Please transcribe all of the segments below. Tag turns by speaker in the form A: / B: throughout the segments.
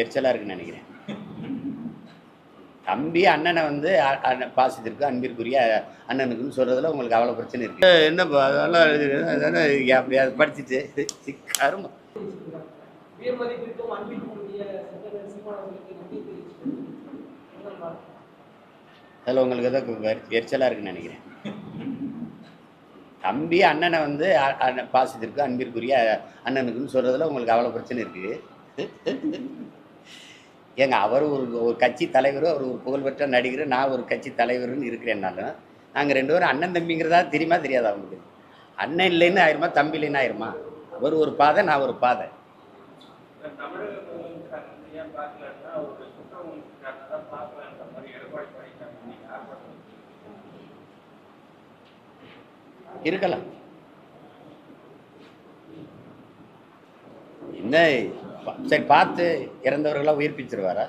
A: எரிச்சலாக இருக்குன்னு நினைக்கிறேன். தம்பி அண்ணனை வந்து பாசத்திற்கு அன்பிற்குரிய அண்ணனுக்குன்னு சொல்கிறதுல உங்களுக்கு அவ்வளோ பிரச்சனை இருக்கு. என்னப்பா அதெல்லாம் படிச்சுட்டு
B: வாழ்த்து.
A: அதில் உங்களுக்கு ஏதோ எரிச்சலாக இருக்குன்னு நினைக்கிறேன். தம்பி அண்ணனை வந்து பாசத்திற்கு அன்பிற்குரிய அண்ணனுக்குன்னு சொல்கிறதுல உங்களுக்கு அவ்வளோ பிரச்சனை இருக்குது ஏங்க அவர் ஒரு ஒரு கட்சி தலைவர் அவர் ஒரு புகழ்பெற்ற நடிகர் நான் ஒரு கட்சி தலைவர்னு இருக்கிறேன்னாலும் நாங்கள் ரெண்டு பேரும் அண்ணன் தம்பிங்கிறதா தெரியுமா தெரியாதா அவங்களுக்கு அண்ணன் இல்லைன்னு ஆயிருமா தம்பி இல்லைன்னு ஆயிருமா? அவர் ஒரு பாதை நான் ஒரு பாதை. இருக்கலாம். என்ன? சரி பார்த்து இறந்தவர்களாக உயிர்ப்பிச்சிருவாரா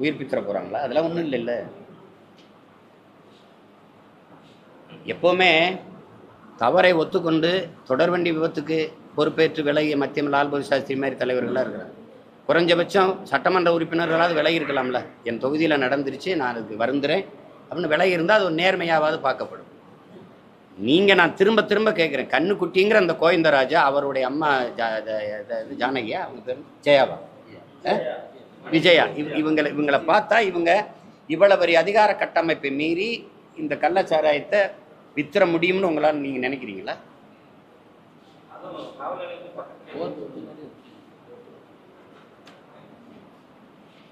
A: உயிர்ப்பிச்சிட போகிறாங்களா அதெல்லாம் ஒன்றும் இல்லைல்ல. எப்போவுமே தவறை ஒத்துக்கொண்டு தொடர்வண்டி விபத்துக்கு பொறுப்பேற்று விலகிய மத்திய லால்பகதூர் சாஸ்திரி மாதிரி தலைவர்களாக இருக்கிறாங்க குறைஞ்சபட்சம் சட்டமன்ற உறுப்பினர்களாவது விலகி இருக்கலாம்ல. என் தொகுதியில் நடந்துருச்சு நான் அதுக்கு வருந்துறேன். அப்படின்னு விலகி இருந்தால் அது ஒரு நேர்மையாவது பார்க்கப்படும். நீங்கள் நான் திரும்ப திரும்ப கேட்குறேன் கண்ணுக்குட்டிங்கிற அந்த கோவிந்தராஜா அவருடைய அம்மா ஜா- இது ஜானகியா அவங்க பேர் ஜெயாவா? விஜயா. இவ் இவங்களை இவங்களை பார்த்தா இவங்க இவ்வளவு பெரிய அதிகார கட்டமைப்பை மீறி இந்த கள்ளச்சாராயத்தை வித்திர முடியும்னு உங்களால் நீங்கள் நினைக்கிறீங்களா?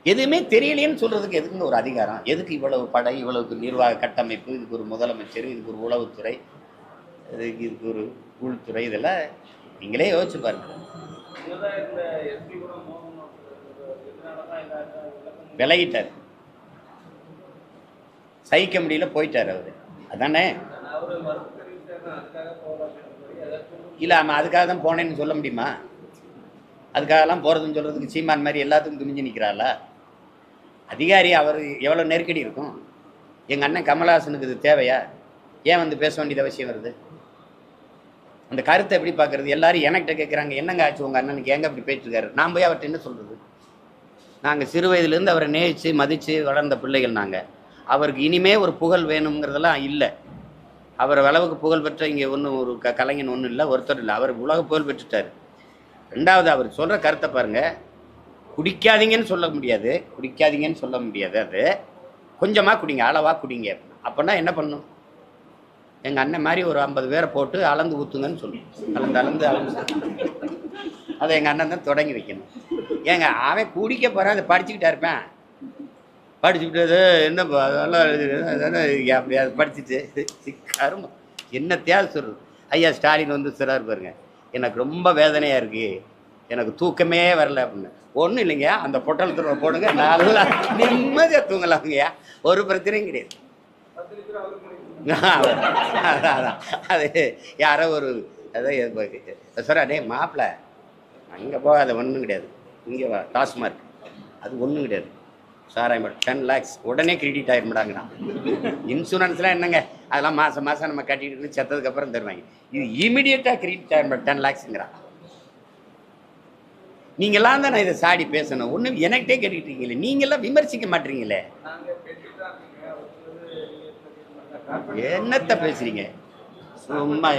A: எதுவுமே தெரியலையேன்னு சொல்கிறதுக்கு எதுக்குன்னு ஒரு அதிகாரம்? எதுக்கு இவ்வளவு படை இவ்வளவு நிர்வாக கட்டமைப்பு இதுக்கு ஒரு முதலமைச்சர் இதுக்கு ஒரு உளவுத்துறை இதுக்கு இதுக்கு ஒரு உள்துறை இதெல்லாம் நீங்களே யோசிச்சு பாருங்க. விலகிட்டார். சகிக்க முடியல போயிட்டார் அவர். அதானே? இல்லை ஆமாம் அதுக்காக தான் போனேன்னு சொல்ல முடியுமா? அதுக்காகலாம் போகிறதுன்னு சொல்கிறதுக்கு சீமான் மாதிரி எல்லாத்துக்கும் துணிஞ்சு நிற்கிறாளா அதிகாரி அவர் எவ்வளோ நெருக்கடி இருக்கும்? எங்கள் அண்ணன் கமலஹாசனுக்கு இது தேவையா? ஏன் வந்து பேச வேண்டியது அவசியம் வருது? அந்த கருத்தை எப்படி பார்க்குறது? எல்லாரும் என்கிட்ட கேட்குறாங்க என்னங்க ஆச்சு உங்கள் அண்ணனுக்கு? எங்கே இப்படி போயிட்டுருக்காரு? நான் போய் அவர்கிட்ட என்ன சொல்கிறது நாங்கள் சிறு வயதுலேருந்து அவரை நேசித்து மதித்து வளர்ந்த பிள்ளைகள் நாங்கள் அவருக்கு இனிமே ஒரு புகழ் வேணுங்கிறதெல்லாம் இல்லை. அவர் அளவுக்கு புகழ் பெற்ற இங்கே ஒன்றும் ஒரு க கலைஞன் ஒன்றும் இல்லை ஒருத்தர் இல்லை. அவர் உலக புகழ் பெற்றுட்டார். ரெண்டாவது அவர் சொல்கிற கருத்தை பாருங்கள் குடிக்காதீங்கன்னு சொல்ல முடியாது. குடிக்காதீங்கன்னு சொல்ல முடியாது அது. கொஞ்சமாக குடிங்க அளவாக குடிங்க. அப்போனா என்ன பண்ணும்? எங்கள் அண்ணன் மாதிரி ஒரு ஐம்பது பேரை போட்டு அளந்து ஊற்றுங்கன்னு சொல்லும். அளந்து அளந்து அளந்து. அதை எங்கள் அண்ணன் தான் தொடங்கி வைக்கணும். ஏங்க அவன் குடிக்க போகிறான் அதை படிச்சுக்கிட்டா இருப்பேன். படிச்சுக்கிட்டது என்ன அதெல்லாம் அப்படி அதை படிச்சுட்டு கரும என்னத்தையாவது சொல்கிறது ஐயா ஸ்டாலின் வந்து சிறார் பாருங்க. எனக்கு ரொம்ப வேதனையாக இருக்குது எனக்கு தூக்கமே வரல அப்படின்னு. ஒன்றும் இல்லைங்க அந்த பொட்டலத்தில் போடுங்க. நல்லா நிம்மதியாக தூங்கலாங்கய்யா ஒரு பிரச்சனையும் கிடையாது. அதான் அதான். அது யாரோ ஒரு அதான் சார் டே மாப்பிள்ள அங்கே போகாத ஒன்றும் கிடையாது. இங்கே வா டாஸ்மார்க் அது ஒன்றும் கிடையாது. சாராயம் டென் லேக்ஸ் உடனே கிரெடிட் ஆயிருமாடாங்கண்ணா இன்சூரன்ஸ்லாம் என்னங்க? அதெல்லாம் மாதம் மாதம் நம்ம கட்டிட்டு செத்ததுக்கப்புறம் தருவாங்க. இது இமீடியட்டாக கிரெடிட் ஆயிருமா டென் லேக்ஸுங்கிறான் நீங்களாம் தான் நான் இதை சாடி பேசணும். ஒன்றும் எனக்கிட்டே கேட்டுக்கிட்டு இருக்கீங்களே நீங்களாம் விமர்சிக்க மாட்டீங்களே.
C: என்னத்தை இருக்கீங்க நீங்க
A: என்னத்த பேசுறீங்க? சும்மா